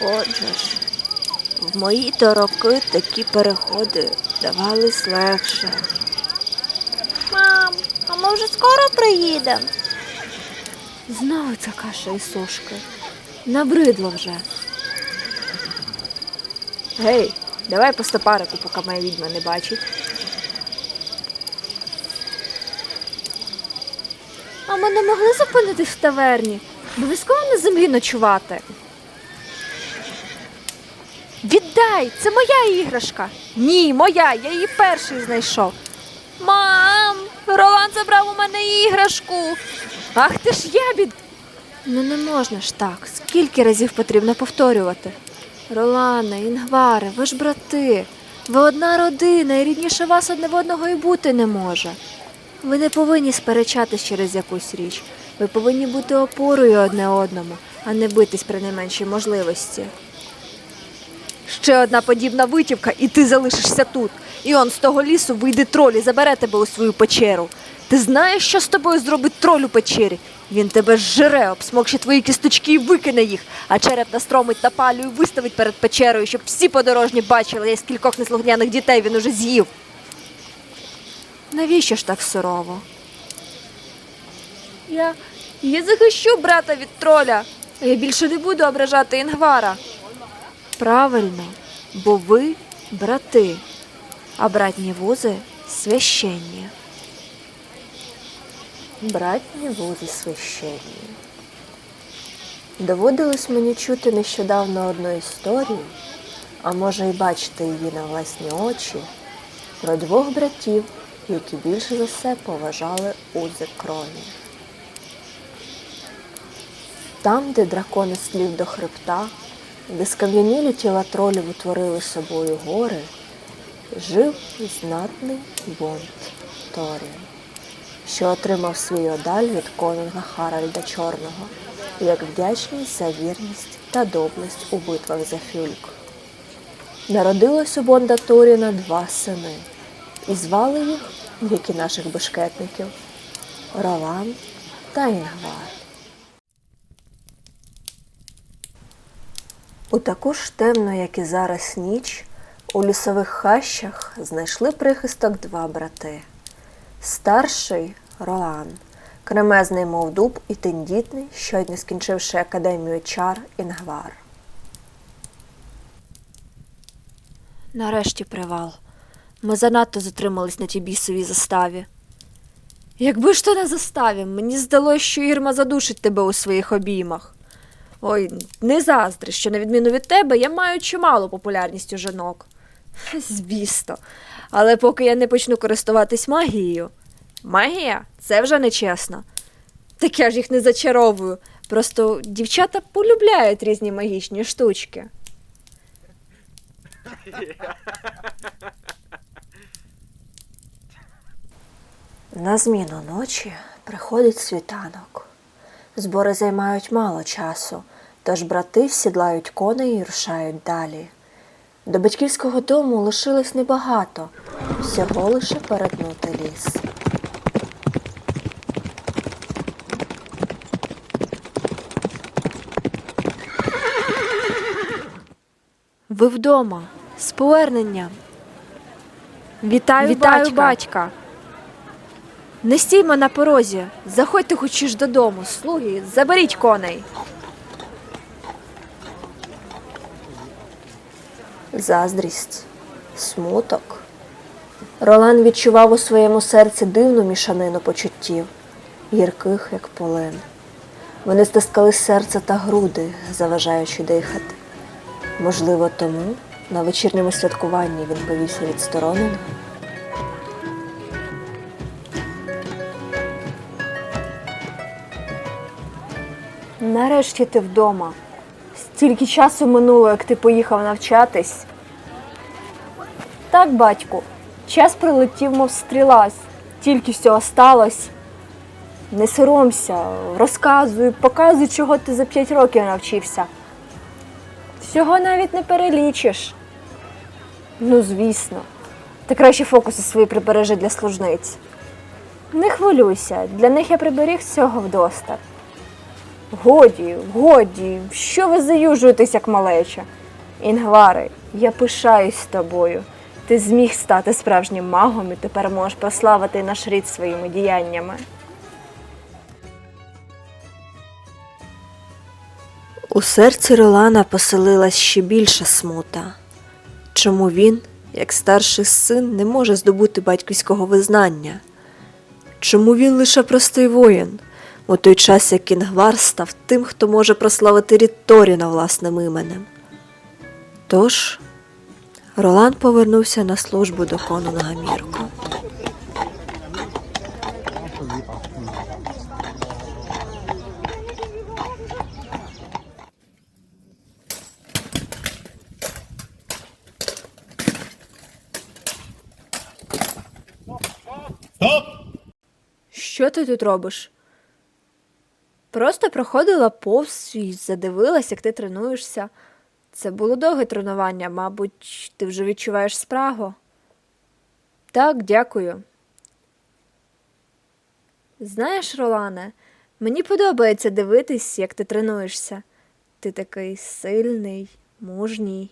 Отже ж, в мої то роки такі переходи давались легше. Мам, а ми вже скоро приїдемо? Знову ця каша і сушки. Набридло вже. Гей, давай по стопарику, поки моя відьма не бачить. А ми не могли зупинитись в таверні. Обов'язково на землі ночувати. Віддай! Це моя іграшка. Ні, моя, я її перший знайшов. Мам, Ролан забрав у мене іграшку. Ах ти ж ябід! Ну не можна ж так. Скільки разів потрібно повторювати? Ролане, Інгваре, ви ж брати. Ви одна родина, і рідніше вас одне в одного і бути не може. Ви не повинні сперечатись через якусь річ. Ви повинні бути опорою одне одному, а не битись при найменшій можливості. Ще одна подібна витівка, і ти залишишся тут. І он з того лісу вийде троль і забере тебе у свою печеру. Ти знаєш, що з тобою зробить троль у печері? Він тебе зжере, обсмокче твої кісточки і викине їх, а череп настромить на палю і виставить перед печерою, щоб всі подорожні бачили, як скількох неслухняних дітей він уже з'їв. Навіщо ж так сурово? Я, я захищу брата від троля, я більше не буду ображати Інгвара. Правильно, бо ви брати, а братні вузи священні. Братні вузи священні. Доводилось мені чути нещодавно одну історію, а може й бачити її на власні очі, про двох братів, які більше за все поважали узи крові. Там, де дракони слів до хребта, де скам'янілі тіла тролів утворили собою гори, жив знатний бонт Торін, що отримав свій одаль від конунга Харальда Чорного, як вдячність за вірність та доблесть у битвах за Фюльк. Народилось у Бонда Торіна два сини, і звали їх, і наших бешкетників, Ролан та Інгвар. У таку ж темну, як і зараз ніч, у лісових хащах знайшли прихисток два брати. Старший Ролан, кремезний, мов дуб, і тендітний, щойно скінчивши академію чар Інгвар. Нарешті привал. Ми занадто затримались на тій бісовій заставі. Якби ж то не заставі, мені здалося, що Ірма задушить тебе у своїх обіймах. Ой, не заздри, що на відміну від тебе я маю чималу популярність у жінок. Звісно. Але поки я не почну користуватись магією. Магія це вже нечесно. Так я ж їх не зачаровую. Просто дівчата полюбляють різні магічні штучки. На зміну ночі приходить світанок. Збори займають мало часу, тож брати сідлають коней і рушають далі. До батьківського дому лишилось небагато, всього лише перетнути ліс. Ви вдома з поверненням. Вітаю, Вітаю, батька. батька. Не стіймо на порозі. Заходьте хоч ж додому. Слуги, заберіть коней. Заздрість, смуток. Ролан відчував у своєму серці дивну мішанину почуттів, гірких, як полин. Вони стискали серце та груди, заважаючи дихати. Можливо, тому на вечірньому святкуванні він повівся відсторонено. Нарешті ти вдома. Стільки часу минуло, як ти поїхав навчатись. Так, батьку, час прилетів, мов стріла, тільки всього сталося. Не соромся, розказуй, показуй, чого ти за п'ять років навчився. Всього навіть не перелічиш. Ну, звісно. Ти краще фокуси свої прибережи для служниць. Не хвилюйся, для них я приберіг всього вдосталь. Годі, годі, що ви заюжуєтесь, як малеча? Інгвари, я пишаюсь тобою. Ти зміг стати справжнім магом і тепер можеш прославити наш рід своїми діяннями. У серці Ролана поселилась ще більша смута. Чому він, як старший син, не може здобути батьківського визнання? Чому він лише простий воїн, у той час як Інгвар став тим, хто може прославити рід Торіна власним іменем? Тож Ролан повернувся на службу до конунга Мірко. Що ти тут робиш? Просто проходила повз і задивилась, як ти тренуєшся. Це було довге тренування, мабуть, ти вже відчуваєш спрагу. Так, дякую. Знаєш, Ролане, мені подобається дивитись, як ти тренуєшся. Ти такий сильний, мужній.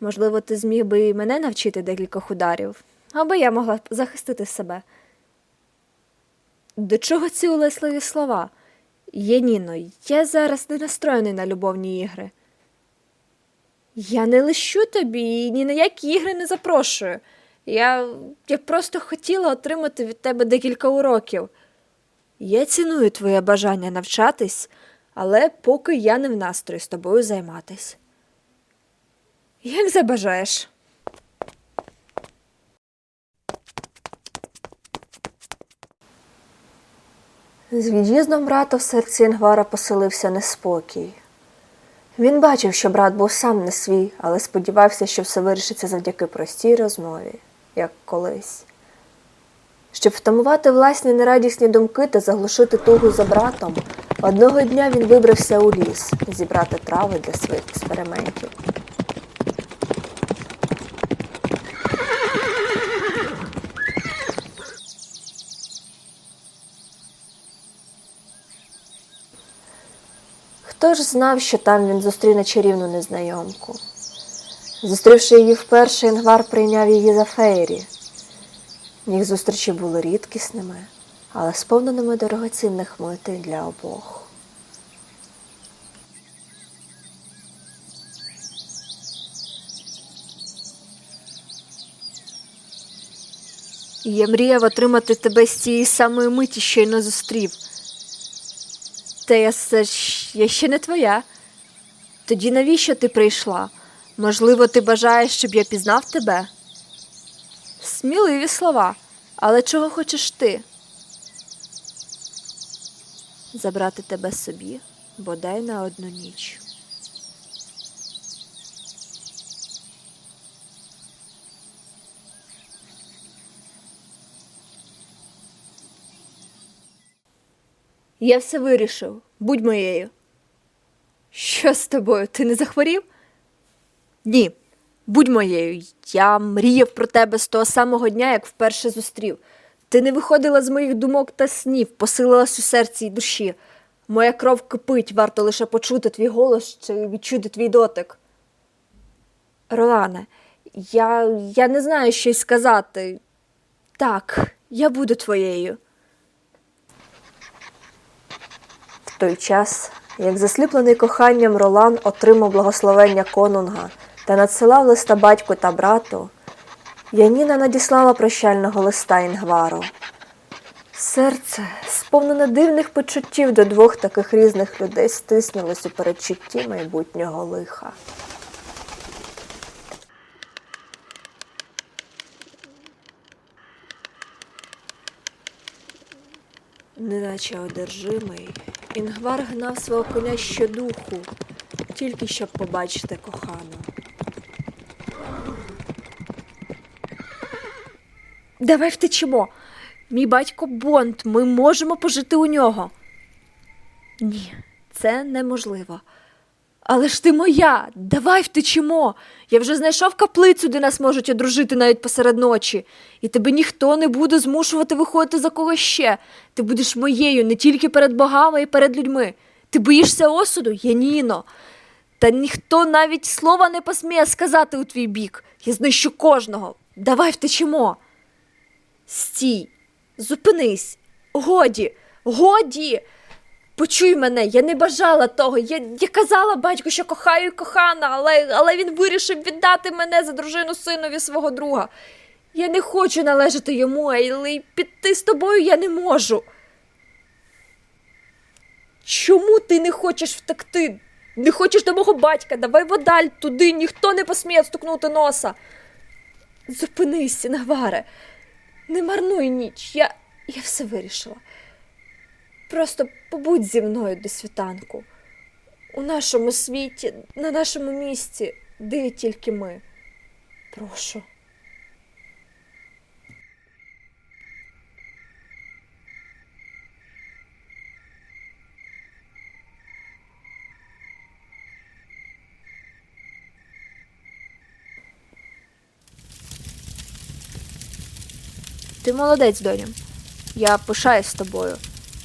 Можливо, ти зміг би і мене навчити декількох ударів, аби я могла захистити себе. До чого ці улесливі слова? Єніно, я зараз не настроєний на любовні ігри. Я не лищу тобі і ні на які ігри не запрошую. Я, я просто хотіла отримати від тебе декілька уроків. Я ціную твоє бажання навчатись, але поки я не в настрої з тобою займатись. Як забажаєш? З від'їздом брата в серці Інгвара поселився неспокій. Він бачив, що брат був сам не свій, але сподівався, що все вирішиться завдяки простій розмові, як колись. Щоб втамувати власні нерадісні думки та заглушити тугу за братом, одного дня він вибрався у ліс зібрати трави для своїх експериментів. Хто ж знав, що там він зустріне чарівну незнайомку? Зустрівши її вперше, Інгвар прийняв її за фейрі. Їх зустрічі були рідкісними, але сповненими дорогоцінних митей для обох. Я мріяв отримати тебе з цієї самої миті, щойно зустрів. Все ж- я ще не твоя. Тоді навіщо ти прийшла? Можливо, ти бажаєш, щоб я пізнав тебе? Сміливі слова, але чого хочеш ти? Забрати тебе собі, бодай на одну ніч. Я все вирішив. Будь моєю. Що з тобою? Ти не захворів? Ні, будь моєю. Я мріяв про тебе з того самого дня, як вперше зустрів. Ти не виходила з моїх думок та снів, посилилась у серці й душі. Моя кров кипить, варто лише почути твій голос чи відчути твій дотик. Ролане, я, я не знаю, що й сказати. Так, я буду твоєю. В той час, як засліплений коханням Ролан отримав благословення конунга та надсилав листа батьку та брату, Яніна надіслала прощального листа Інгвару. Серце, сповнене дивних почуттів до двох таких різних людей, стиснулось у передчутті майбутнього лиха. Неначе одержимий, Інгвар гнав свого коня щодуху, тільки щоб побачити кохану. Давай втечемо. Мій батько Бонд, ми можемо пожити у нього. Ні, це неможливо. Але ж ти моя, давай втечемо. Я вже знайшов каплицю, де нас можуть одружити навіть посеред ночі. І тебе ніхто не буде змушувати виходити за когось ще. Ти будеш моєю не тільки перед богами і перед людьми. Ти боїшся осуду, Яніно. Та ніхто навіть слова не посміє сказати у твій бік. Я знищу кожного. Давай втечемо. Стій, зупинись. Годі, годі. Почуй мене, я не бажала того. Я, я казала батьку, що кохаю кохана, але, але він вирішив віддати мене за дружину синові свого друга. Я не хочу належати йому, але піти з тобою я не можу. Чому ти не хочеш втекти? Не хочеш до мого батька, давай водаль туди, ніхто не посміє стукнути носа. Зупинись, Наваре, не марнуй ніч, я, я все вирішила. Просто побудь зі мною до світанку. У нашому світі, на нашому місці, де тільки ми. Прошу. Ти молодець, доню. Я пишаюсь тобою.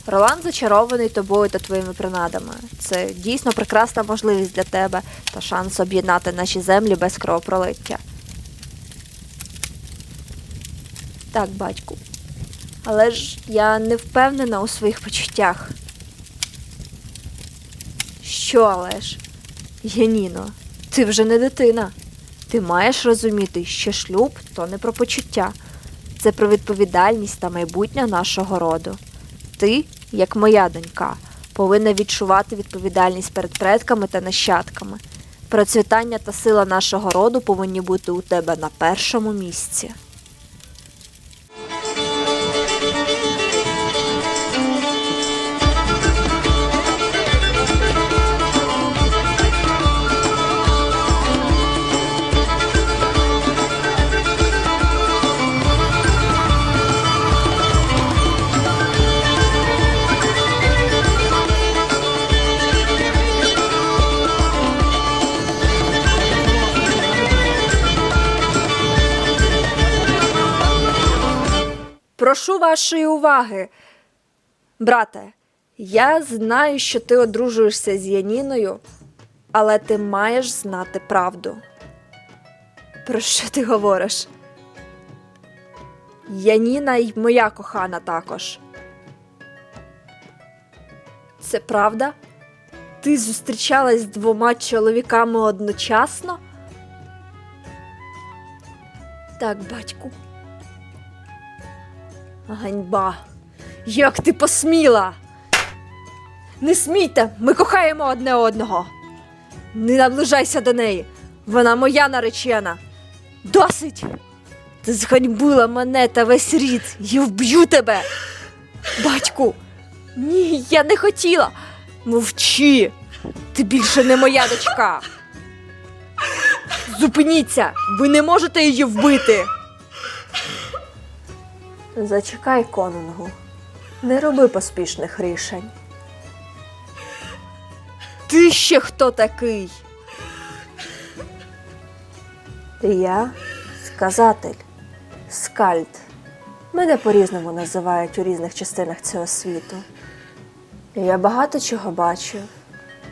Ролан зачарований тобою та твоїми принадами. Це дійсно прекрасна можливість для тебе та шанс об'єднати наші землі без кровопролиття. Так, батьку. Але ж я не впевнена у своїх почуттях. Що але ж? Яніно, ти вже не дитина. Ти маєш розуміти, що шлюб то не про почуття, це про відповідальність та майбутнє нашого роду. Ти, як моя донька, повинна відчувати відповідальність перед предками та нащадками. Процвітання та сила нашого роду повинні бути у тебе на першому місці. Прошу вашої уваги. Брате, я знаю, що ти одружуєшся з Яніною, але ти маєш знати правду. Про що ти говориш? Яніна й моя кохана також. Це правда? Ти зустрічалась з двома чоловіками одночасно? Так, батьку. Ганьба. Як ти посміла? Не смійте, ми кохаємо одне одного. Не наближайся до неї. Вона моя наречена. Досить. Ти зганьбила мене та весь рід. Я вб'ю тебе. Батьку, ні, я не хотіла. Мовчи. Ти більше не моя дочка. Зупиніться, ви не можете її вбити. Зачекай, конунгу. Не роби поспішних рішень. Ти ще хто такий? Я сказатель, скальд. Мене по-різному називають у різних частинах цього світу. Я багато чого бачу,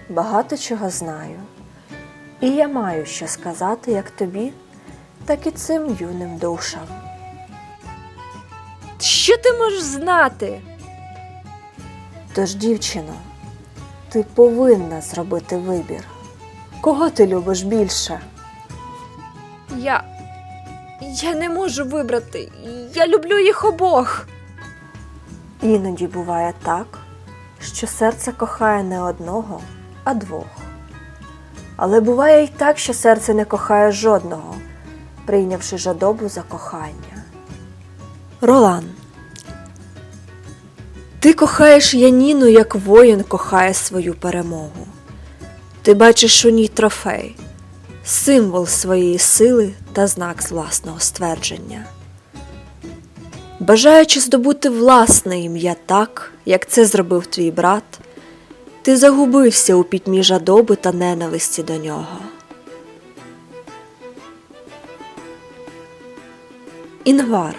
багато чого знаю. І я маю що сказати як тобі, так і цим юним душам. Що ти можеш знати? Тож, дівчино, ти повинна зробити вибір. Кого ти любиш більше? Я. Я не можу вибрати. Я люблю їх обох. Іноді буває так, що серце кохає не одного, а двох. Але буває й так, що серце не кохає жодного, прийнявши жадобу за кохання. Ролан. Ти кохаєш Яніну, як воїн кохає свою перемогу. Ти бачиш у ній трофей, символ своєї сили та знак з власного ствердження. Бажаючи здобути власне ім'я так, як це зробив твій брат, ти загубився у пітьмі жадоби та ненависті до нього. Інгвар,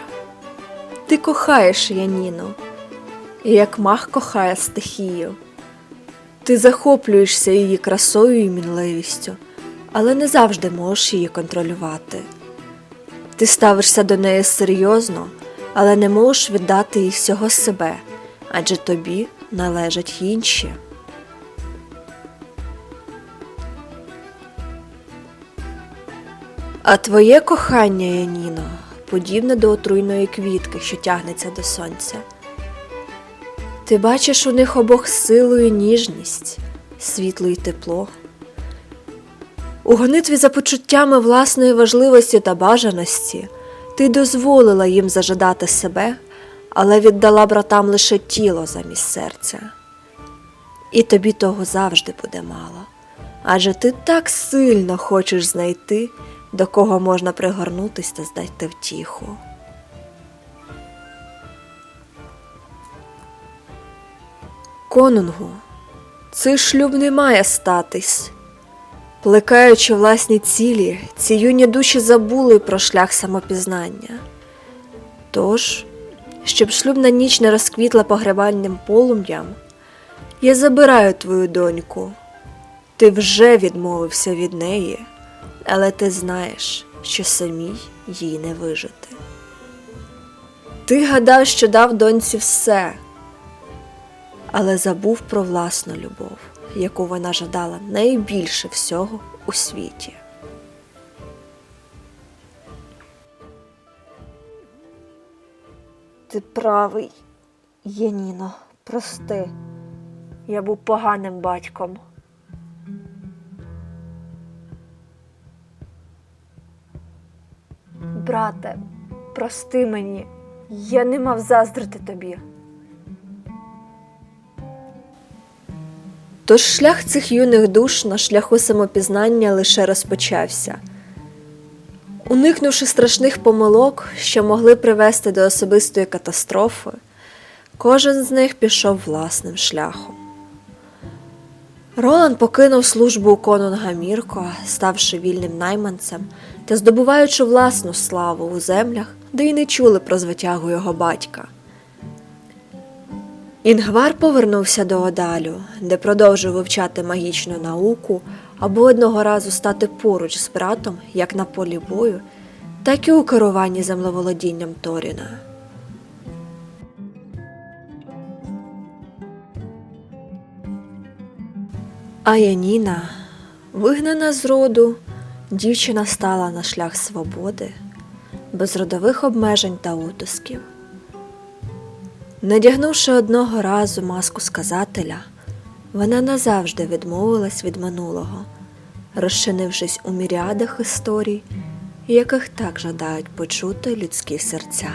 ти кохаєш Яніну, і як мах кохає стихію. Ти захоплюєшся її красою і мінливістю, але не завжди можеш її контролювати. Ти ставишся до неї серйозно, але не можеш віддати їй всього себе, адже тобі належать інші. А твоє кохання, Яніно, подібне до отруйної квітки, що тягнеться до сонця. Ти бачиш у них обох силу і ніжність, світло і тепло. У гонитві за почуттями власної важливості та бажаності ти дозволила їм зажадати себе, але віддала братам лише тіло замість серця. І тобі того завжди буде мало, адже ти так сильно хочеш знайти, до кого можна пригорнутись та здати втіху. Конунгу, цей шлюб не має статись. Плекаючи власні цілі, ці юні душі забули про шлях самопізнання. Тож, щоб шлюбна ніч не розквітла погребальним полум'ям, я забираю твою доньку. Ти вже відмовився від неї, але ти знаєш, що самій їй не вижити. Ти гадав, що дав доньці все, але забув про власну любов, яку вона жадала найбільше всього у світі. Ти правий, Яніно, прости. Я був поганим батьком. Брате, прости мені, я не мав заздрити тобі. Тож шлях цих юних душ на шляху самопізнання лише розпочався. Уникнувши страшних помилок, що могли привести до особистої катастрофи, кожен з них пішов власним шляхом. Ролан покинув службу конунга Мірко, ставши вільним найманцем та здобуваючи власну славу у землях, де й не чули про звитягу його батька. Інгвар повернувся до Одалю, де продовжив вивчати магічну науку, аби одного разу стати поруч з братом як на полі бою, так і у керуванні землеволодінням Торіна. А Яніна, вигнана з роду, дівчина стала на шлях свободи, без родових обмежень та утисків. Надягнувши одного разу маску сказателя, вона назавжди відмовилась від минулого, розчинившись у міріадах історій, яких так жадають почути людські серця.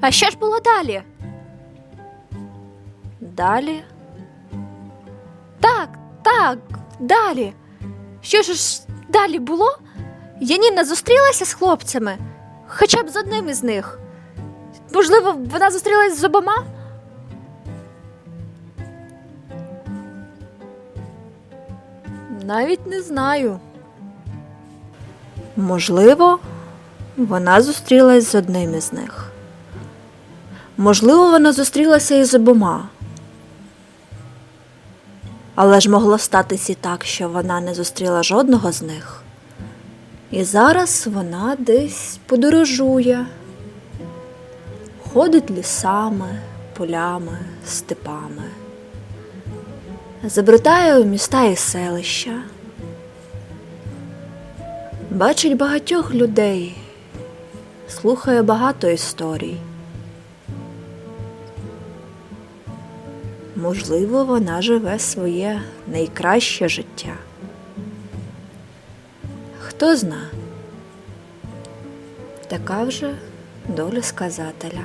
А що ж було далі? Далі Так, так, далі. Що ж далі було? Яніна зустрілася з хлопцями, хоча б з одним із них. Можливо, вона зустрілася з обома? навіть не знаю. Можливо, вона зустрілась з одним із них. Можливо, вона зустрілася із обома. Але ж могло статись і так, що вона не зустріла жодного з них. І зараз вона десь подорожує, ходить лісами, полями, степами, забритає у міста і селища, бачить багатьох людей, слухає багато історій. Можливо, вона живе своє найкраще життя. Хто зна, така вже доля сказателя.